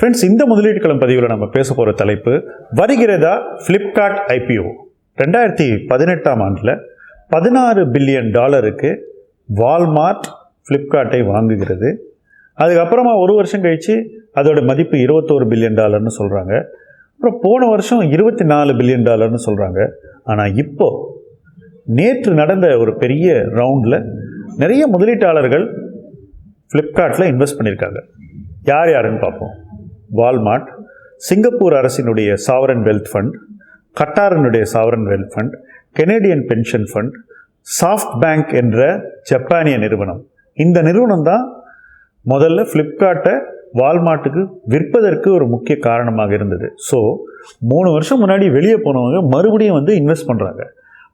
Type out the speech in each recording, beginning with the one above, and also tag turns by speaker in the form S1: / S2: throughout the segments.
S1: Friends இந்த முதலீட்டு களம் பதிவில் நம்ம பேச போகிற தலைப்பு வருகிறதா ஃப்ளிப்கார்ட் ஐபிஓ ரெண்டாயிரத்தி பதினெட்டாம் ஆண்டில் பதினாறு பில்லியன் டாலருக்கு வால்மார்ட் ஃப்ளிப்கார்ட்டை வாங்குகிறது. அதுக்கப்புறமா ஒரு வருஷம் கழித்து அதோட மதிப்பு இருபத்தோரு பில்லியன் டாலர்னு சொல்கிறாங்க அப்புறம் போன வருஷம் இருபத்தி நாலு பில்லியன் டாலர்னு சொல்கிறாங்க ஆனால் இப்போ நேற்று நடந்த ஒரு பெரிய ரவுண்டில் நிறைய முதலீட்டாளர்கள் ஃப்ளிப்கார்ட்டில் இன்வெஸ்ட் பண்ணியிருக்காங்க. யார் யாருன்னு பார்ப்போம். வால்மார்ட் சிங்கப்பூர் அரசினுடைய sovereign wealth fund கட்டாரனுடைய sovereign wealth fund Canadian pension fund SoftBank என்ற ஜப்பானிய நிறுவனம். இந்த நிறுவனம் தான் முதல்ல ஃப்ளிப்கார்ட்டை வால்மார்ட்டுக்கு விற்பதற்கு ஒரு முக்கிய காரணமாக இருந்தது. ஸோ மூணு வருஷம் முன்னாடி வெளியே போனவங்க மறுபடியும் வந்து இன்வெஸ்ட் பண்ணுறாங்க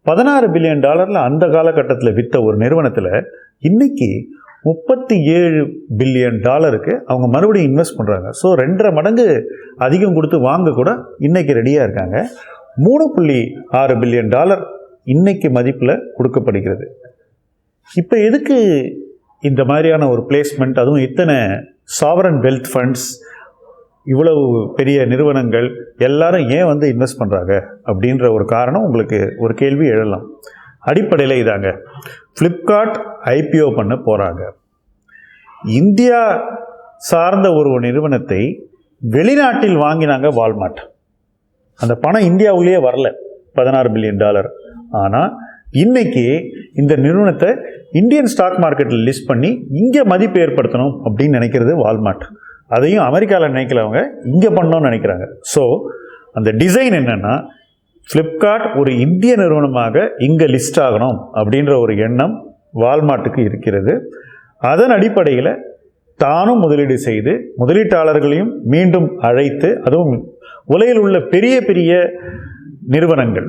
S1: பதினாறு பில்லியன் டாலரில் அந்த காலகட்டத்தில் விற்ற ஒரு நிறுவனத்தில் இன்னைக்கு முப்பத்தி ஏழு பில்லியன் டாலருக்கு அவங்க மறுபடியும் இன்வெஸ்ட் பண்ணுறாங்க ஸோ ரெண்டரை மடங்கு அதிகம் கொடுத்து வாங்க கூட இன்றைக்கி ரெடியாக இருக்காங்க. மூணு புள்ளி ஆறு பில்லியன் டாலர் இன்றைக்கு மதிப்பில் கொடுக்கப்படுகிறது. இப்போ எதுக்கு இந்த மாதிரியான ஒரு பிளேஸ்மெண்ட் அதுவும் இத்தனை சாவரன் வெல்த் ஃபண்ட்ஸ் இவ்வளவு பெரிய நிறுவனங்கள் எல்லாரும் ஏன் வந்து இன்வெஸ்ட் பண்ணுறாங்க அப்படின்ற ஒரு காரணம் உங்களுக்கு ஒரு கேள்வி எழலாம். அடிப்படையில் இதாங்க. ஃப்ளிப்கார்ட் ஐபிஓ பண்ண போகிறாங்க இந்தியா சார்ந்த ஒரு நிறுவனத்தை வெளிநாட்டில் வாங்கினாங்க வால்மார்ட் அந்த பணம் இந்தியாவுலேயே வரல. பதினாறு பில்லியன் டாலர். ஆனால் இன்னைக்கு இந்த நிறுவனத்தை இந்தியன் ஸ்டாக் மார்க்கெட்டில் லிஸ்ட் பண்ணி இங்கே மதிப்பு ஏற்படுத்தணும் அப்படின்னு நினைக்கிறது வால்மார்ட் அதையும் அமெரிக்காவில் நினைக்கிறவங்க இங்கே பண்ணணும்னு நினைக்கிறாங்க. ஸோ அந்த டிசைன் என்னென்னா ஃப்ளிப்கார்ட் ஒரு இந்திய நிறுவனமாக இங்கே லிஸ்ட் ஆகணும் அப்படின்ற ஒரு எண்ணம் வால்மார்ட்டுக்கு இருக்கிறது. அதன் அடிப்படையில் தானும் முதலீடு செய்து முதலீட்டாளர்களையும் மீண்டும் அழைத்து அதுவும் உலகில் உள்ள பெரிய பெரிய நிறுவனங்கள்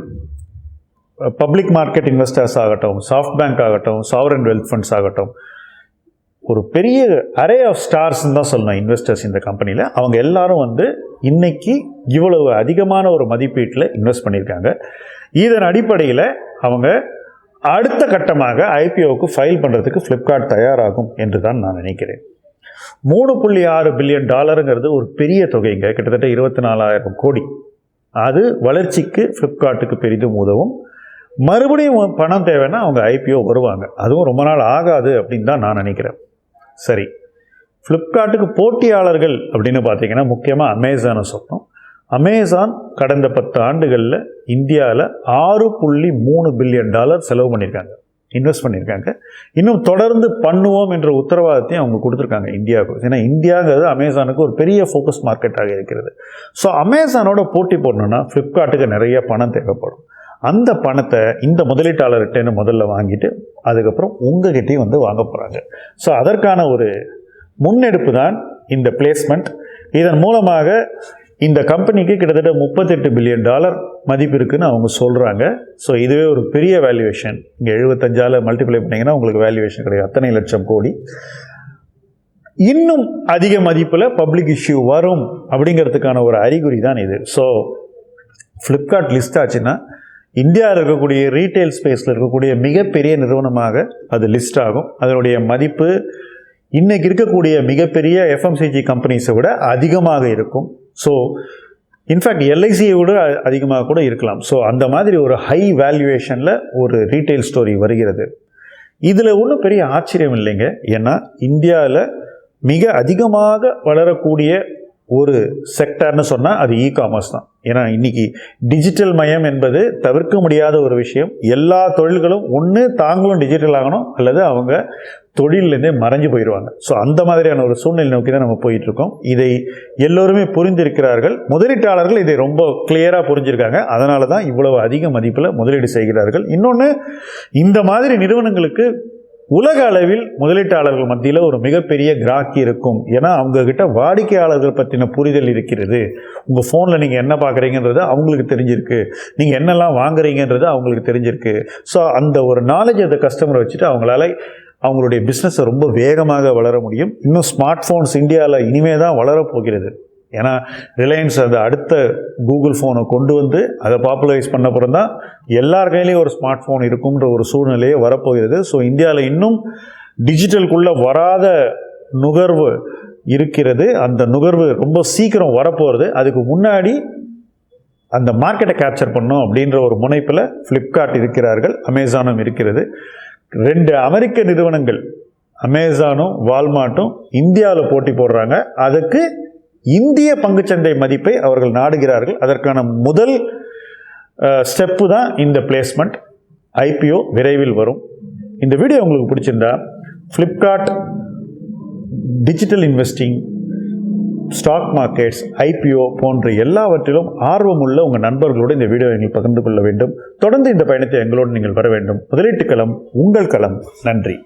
S1: பப்ளிக் மார்க்கெட் இன்வெஸ்டர்ஸ் ஆகட்டும் சாஃப்ட் பேங்க் ஆகட்டும் சாவரன் வெல்த் ஃபண்ட்ஸ் ஆகட்டும் ஒரு பெரிய அரே ஆஃப் ஸ்டார்ஸ்ன்னு தான் சொல்லணும் இன்வெஸ்டர்ஸ் இந்த கம்பெனியில் அவங்க எல்லாரும் வந்து இன்றைக்கி இவ்வளவு அதிகமான ஒரு மதிப்பீட்டில் இன்வெஸ்ட் பண்ணியிருக்காங்க. இதன் அடிப்படையில் அவங்க அடுத்த கட்டமாக ஐபிஓவுக்கு ஃபைல் பண்ணுறதுக்கு ஃப்ளிப்கார்ட் தயாராகும் என்று தான் நான் நினைக்கிறேன். மூணு புள்ளி ஆறு பில்லியன் டாலருங்கிறது ஒரு பெரிய தொகைங்க கிட்டத்தட்ட இருபத்தி நாலாயிரம் கோடி. அது வளர்ச்சிக்கு ஃப்ளிப்கார்ட்டுக்கு பெரிதும் உதவும். மறுபடியும் பணம் தேவைன்னா அவங்க ஐபிஓ வருவாங்க. அதுவும் ரொம்ப நாள் ஆகாது அப்படின்னு தான் நான் நினைக்கிறேன். சரி. ஃப்ளிப்கார்ட்டுக்கு போட்டியாளர்கள் அப்படின்னு பார்த்தீங்கன்னா முக்கியமாக அமேசானை சொன்னோம் அமேசான் கடந்த பத்து ஆண்டுகளில் இந்தியாவில் ஆறு புள்ளி மூணு பில்லியன் டாலர் செலவு பண்ணியிருக்காங்க. இன்வெஸ்ட் பண்ணியிருக்காங்க. இன்னும் தொடர்ந்து பண்ணுவோம் என்ற உத்தரவாதத்தையும் அவங்க கொடுத்துருக்காங்க இந்தியாவுக்கு. ஏன்னா இந்தியாங்கிறது அமேசானுக்கு ஒரு பெரிய ஃபோக்கஸ் மார்க்கெட்டாக இருக்கிறது. ஸோ அமேசானோட போட்டி போடணுன்னா ஃப்ளிப்கார்ட்டுக்கு நிறைய பணம் தேவைப்படும். அந்த பணத்தை இந்த முதலீட்டாளர்கிட்டேன்னு முதல்ல வாங்கிட்டு அதுக்கப்புறம் உங்ககிட்டையும் வந்து வாங்க போகிறாங்க ஸோ அதற்கான ஒரு முன்னெடுப்பு தான் இந்த பிளேஸ்மெண்ட் இதன் மூலமாக இந்த கம்பெனிக்கு கிட்டத்தட்ட முப்பத்தெட்டு பில்லியன் டாலர் மதிப்பு இருக்குதுன்னு அவங்க சொல்கிறாங்க ஸோ இதுவே ஒரு பெரிய வேல்யூவேஷன் இங்கே எழுபத்தஞ்சால் மல்டிப்ளை பண்ணிங்கன்னா உங்களுக்கு வேல்யூவேஷன் கிடையாது. அத்தனை லட்சம் கோடி. இன்னும் அதிக மதிப்பில் பப்ளிக் இஷ்யூ வரும் அப்படிங்கிறதுக்கான ஒரு அறிகுறி தான் இது. ஸோ ஃப்ளிப்கார்ட் லிஸ்ட் ஆச்சுன்னா இந்தியாவில் இருக்கக்கூடிய ரீட்டைல் ஸ்பேஸில் இருக்கக்கூடிய மிகப்பெரிய நிறுவனமாக அது லிஸ்ட் ஆகும். அதனுடைய மதிப்பு இன்றைக்கி இருக்கக்கூடிய மிகப்பெரிய எஃப்எம்சிஜி கம்பெனிஸை விட அதிகமாக இருக்கும். ஸோ இன்ஃபேக்ட் எல்ஐசியை விட அதிகமாக கூட இருக்கலாம். ஸோ அந்த மாதிரி ஒரு ஹை வேல்யூவேஷனில் ஒரு ரீட்டைல் ஸ்டோரி வருகிறது. இதில் ஒன்றும் பெரிய ஆச்சரியம் இல்லைங்க. ஏன்னா இந்தியாவில் மிக அதிகமாக வளரக்கூடிய ஒரு செக்டர்னு சொன்னால் அது இ காமர்ஸ் தான். ஏன்னா இன்னைக்கு டிஜிட்டல் மயம் என்பது தவிர்க்க முடியாத ஒரு விஷயம். எல்லா தொழில்களும் ஒன்று தாங்களும் டிஜிட்டல் ஆகணும் அல்லது அவங்க தொழிலேருந்தே மறைஞ்சு போயிடுவாங்க. ஸோ அந்த மாதிரியான ஒரு சூழ்நிலை நோக்கி தான் நம்ம போயிட்டுருக்கோம். இதை எல்லோருமே புரிந்திருக்கிறார்கள். முதலீட்டாளர்கள் இதை ரொம்ப கிளியராக புரிஞ்சிருக்காங்க. அதனால தான் இவ்வளவு அதிக மதிப்பில் முதலீடு செய்கிறார்கள். இன்னொன்று இந்த மாதிரி நிறுவனங்களுக்கு உலக அளவில் முதலீட்டாளர்கள் மத்தியில் ஒரு மிகப்பெரிய கிராக்கி இருக்கும். ஏன்னா அவங்கக்கிட்ட வாடிக்கையாளர்கள் பற்றின புரிதல் இருக்கிறது. உங்கள் ஃபோனில் நீங்கள் என்ன பார்க்குறீங்கன்றது அவங்களுக்கு தெரிஞ்சிருக்கு. நீங்கள் என்னெல்லாம் வாங்குறீங்கன்றது அவங்களுக்கு தெரிஞ்சிருக்கு. ஸோ அந்த ஒரு நாலேஜ் அந்த கஸ்டமரை வச்சுட்டு அவங்களால அவங்களுடைய பிஸ்னஸை ரொம்ப வேகமாக வளர முடியும். இன்னும் ஸ்மார்ட் ஃபோன்ஸ் இந்தியாவில் இனிமே தான் வளரப்போகிறது ஏன்னா ரிலையன்ஸ் அந்த அடுத்த கூகுள் ஃபோனை கொண்டு வந்து அதை பாப்புலரைஸ் பண்ண அப்புறம் தான் எல்லார் கையிலையும் ஒரு ஸ்மார்ட் ஃபோன் இருக்கும்ன்ற ஒரு சூழ்நிலையே வரப்போகிறது. ஸோ இந்தியாவில் இன்னும் டிஜிட்டலுக்குள்ளே வராத நுகர்வு இருக்கிறது. அந்த நுகர்வு ரொம்ப சீக்கிரம் வரப்போகிறது அதுக்கு முன்னாடி அந்த மார்க்கெட்டை கேப்சர் பண்ணும் அப்படின்ற ஒரு முனைப்பில் ஃப்ளிப்கார்ட் இருக்கிறார்கள். அமேசானும் இருக்கிறது. ரெண்டு அமெரிக்க நிறுவனங்கள் அமேசானும் வால்மார்ட்டும் இந்தியாவில் போட்டி போடுறாங்க. அதுக்கு இந்திய பங்குச்சந்தை மதிப்பை அவர்கள் நாடுகிறார்கள். அதற்கான முதல் ஸ்டெப்பு தான் இந்த பிளேஸ்மெண்ட் ஐபிஓ விரைவில் வரும். இந்த வீடியோ உங்களுக்கு பிடிச்சிருந்தா Flipkart digital investing stock markets IPO போன்ற எல்லாவற்றிலும் ஆர்வமுள்ள உங்கள் நண்பர்களோடு இந்த வீடியோ நீங்கள் பகிர்ந்து கொள்ள வேண்டும். தொடர்ந்து இந்த பயணத்தை எங்களோடு நீங்கள் வர வேண்டும். முதலீட்டு களம் உங்கள் களம். நன்றி.